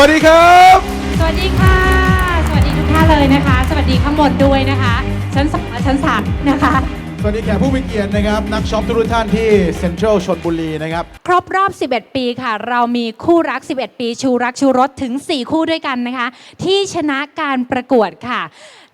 สวัสดีครับ สวัสดีค่ะ สวัสดีทุกท่านเลยนะคะ สวัสดีข้างบนด้วยนะคะ ชั้นสองและชั้นสามนะคะ สวัสดีแขกผู้มีเกียรตินะครับ นักช็อปทุกท่านที่เซ็นทรัลชนบุรีนะครับ ครบรอบ 11 ปีค่ะ เรามีคู่รัก 11 ปี ชูรักชูรสถึง 4 คู่ด้วยกันนะคะ ที่ชนะการประกวดค่ะ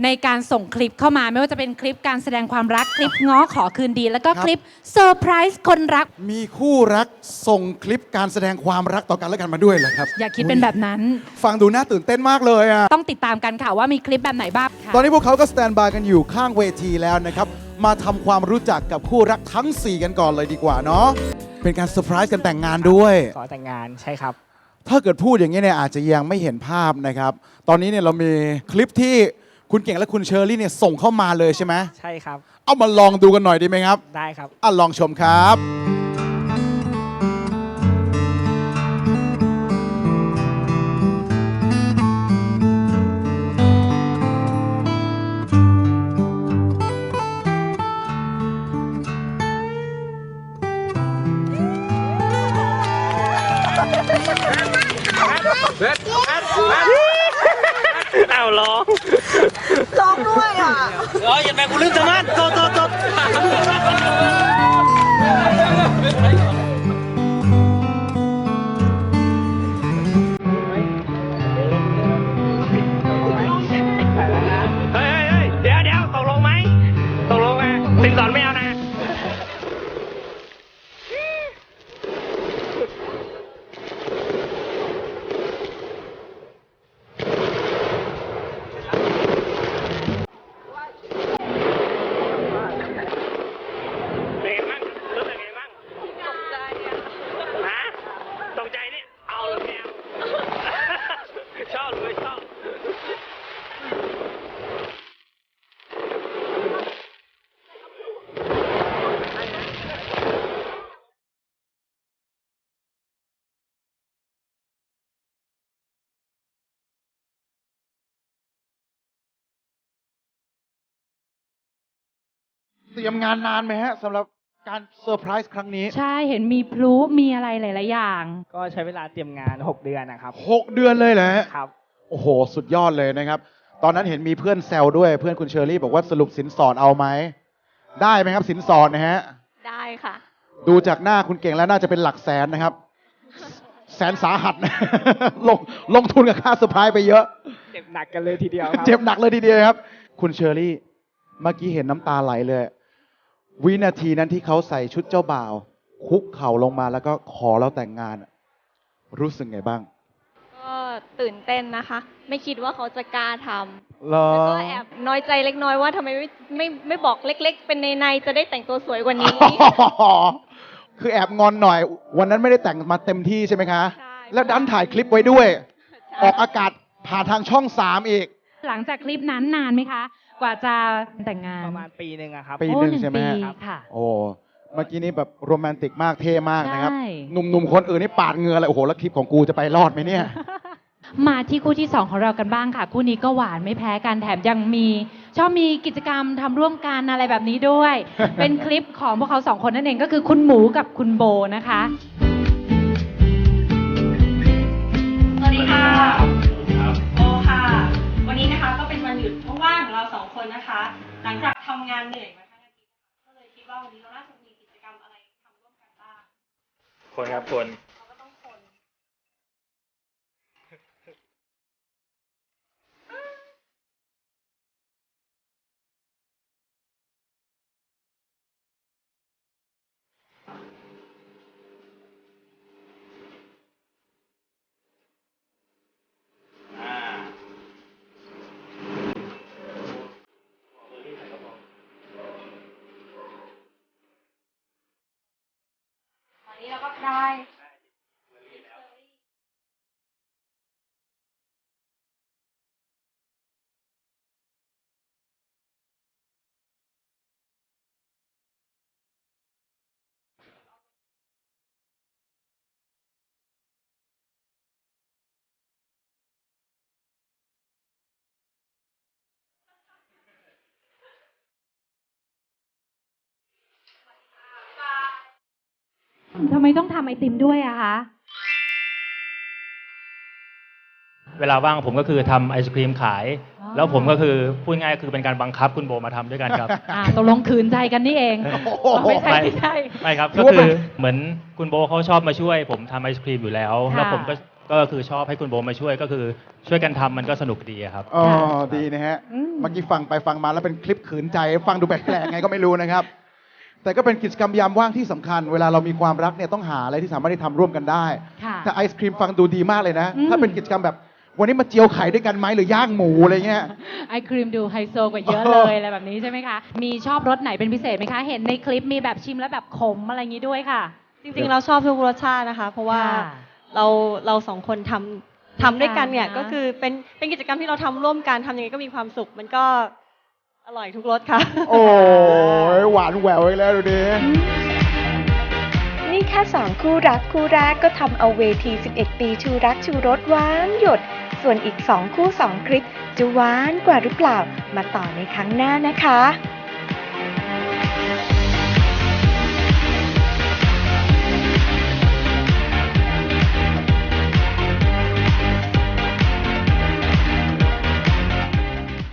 ในการส่งคลิปเข้ามาไม่ว่าจะเป็นคลิปการแสดงความรักคลิปง้อขอคืนดี แล้วก็ครับคลิปเซอร์ไพรส์คนรัก มีคู่รักส่งคลิปการแสดงความรักต่อกันและกันมาด้วยเหรอครับอย่าคิดเป็นแบบนั้น ฟังดูน่าตื่นเต้นมากเลยอะต้องติดตามกันค่ะว่ามีคลิปแบบไหนบ้างค่ะตอนนี้พวกเขาก็สแตนบายกันอยู่ข้างเวทีแล้วนะครับ มาทำความรู้จักกับคู่รักทั้ง 4 กันก่อนเลยดีกว่าเนาะเป็นการเซอร์ไพรส์กันแต่งงานด้วย ขอแต่งงานใช่ครับ ถ้าเกิดพูดอย่างนี้เนี่ยอาจจะยังไม่เห็นภาพนะครับ ตอนนี้เนี่ยเรามีคลิปที่คุณเก่งและคุณเชอรี่เนี่ยส่งเข้ามาเลยใช่ไหมใช่ครับ เอามาลองดูกันหน่อยดีไหมครับ ได้ครับอะลองชมครับ ร้องร้องด้วยอะร้องอย่าแม่กูลืมสมาร์ทโตโตโต เตรียมงานนานไหมฮะสำหรับการเซอร์ไพรส์ครั้งนี้ใช่เห็นมีพลุมีอะไรหลาย ๆ อย่าง ก็ใช้เวลาเตรียมงาน 6 เดือนนะครับ6เดือนเลยเหรอฮะครับ โอ้โห สุดยอดเลยนะครับ ตอนนั้นเห็นมีเพื่อนแซวด้วยเพื่อนคุณเชอรี่บอกว่าสรุปสินสอดเอาไหม ได้ไหมครับสินสอดนะฮะ ได้ค่ะ ดูจากหน้าคุณเก่งแล้วน่าจะเป็นหลักแสนนะครับ แสนสาหัสนะ ลงลงทุนกับค่าเซอร์ไพรส์ไปเยอะ เจ็บหนักกันเลยทีเดียวครับ เจ็บหนักเลยทีเดียวครับ คุณเชอรี่ เมื่อกี้เห็นน้ำตาไหลเลย วินาทีนั้นที่เขาใส่ชุดเจ้าบ่าว คุกเข่าลงมาแล้วก็ขอเราแต่งงานอะรู้สึกไงบ้างก็ตื่นเต้นนะคะ ไม่คิดว่าเขาจะกล้าทำเหรอแล้วก็แอบน้อยใจเล็กน้อยว่าทำไมไม่ไม่ไม่บอกเล็ก ๆ เป็นในในๆจะได้แต่งตัวสวยกว่านี้ คือแอบงอนหน่อย วันนั้นไม่ได้แต่งมาเต็มที่ใช่ไหมคะ ใช่ แล้วดันถ่ายคลิปไว้ด้วย ออกอากาศผ่านทางช่องสามอีก หลังจากคลิปนั้นนานไหมคะก ว่าจะแต่งงาน ประมาณปีหนึ่งอะครับ ปีโอ้หนึ่งใช่ไหมปีฮะค่ะ โอ้เมื่อกี้นี้แบบโรแมนติกมากเท่มากนะครับ ใช่ หนุ่มๆคนอื่นนี่ปาดเหงื่อเลยโอ้โหแล้วคลิปของกูจะไปรอดไหมเนี่ย มาที่คู่ที่ 2 ของเรากันบ้างค่ะ คู่นี้ก็หวานไม่แพ้กันแถมยังมี ชอบมีกิจกรรมทำร่วมกันอะไรแบบนี้ด้วย เป็นคลิปของพวกเขาสองคนนั่นเองก็คือคุณหมูกับคุณโบนะคะ สวัสดีค่ะ สองคนนะคะ หลังจากทำงานเหนื่อยมาทั้งอาทิตย์ก็เลยคิดว่าวันนี้เราน่าจะมีกิจกรรมอะไรทำร่วมกันบ้าง คนครับคนเราก็ต้องคน ต ทำไมต้องทำไอติมด้วยอะคะ เวลาว่างผมก็คือทำไอศครีมขาย อ๋อ แล้วผมก็คือพูดง่ายๆคือเป็นการบังคับคุณโบมาทำด้วยกันครับ อ่าตกลงขืนใจกันนี่เองโอ้โห ไม่ใช่ไม่ใช่ ไม่ครับถืก็อว่าคืเป็นอเหมือนคุณโบเขาชอบมาช่วย ผมทำไอศครีมอยู่แล้ว ค่ะแล้วผมก็ก็คือชอบให้คุณโบมาช่วยก็คือช่วยกันทำมันก็สนุกดีอะครับ อ๋อค่ะดีนะฮะ อืม เมื่อกี้ฟังไปฟังมาแล้วเป็นคลิปขืนใจ ฟังดูแปลกๆไงก็ไม่รู้นะครับ แต่ก็เป็นกิจกรรมยามว่างที่สำคัญ เวลาเรามีความรักเนี่ยต้องหาอะไรที่สามารถที่ทำร่วมกันได้ ค่ะแต่ไอศครีมฟังดูดีมากเลยนะ อืม ถ้าเป็นกิจกรรมแบบวันนี้มาเจียวไข่ด้วยกันไหมหรือย่างหมูอะไรเงี้ย ไอครีมดูไฮโซกว่าเยอะเอเลอยอะไรแบบนี้ใช่ไหมคะ มีชอบรสไหนเป็นพิเศษไหมคะ เห็นในคลิปมีแบบชิมแล้วแบบขมอะไรอย่างนี้ด้วยค่ะ จริงๆเราชอบทุกรสชาตินะคะ เพราะว่าค่ะเราเราสองคนทำทำด้วยกันเนี่ยค่ะก็คือเป็นเป็นกิจกรรมที่เราทำร่วมกันทำยังไงก็มีความสุข มันก็ อร่อยทุกรสค่ะ โอ้ยหวานแหววอีกแล้วดูดิ นี่แค่สองคู่รักคู่แรกก็ทำเอาเวที 11 ปีชูรักชูรสหวานหยด ส่วนอีก2คู่2คลิปจะหวานกว่าหรือเปล่า มาต่อในครั้งหน้านะคะ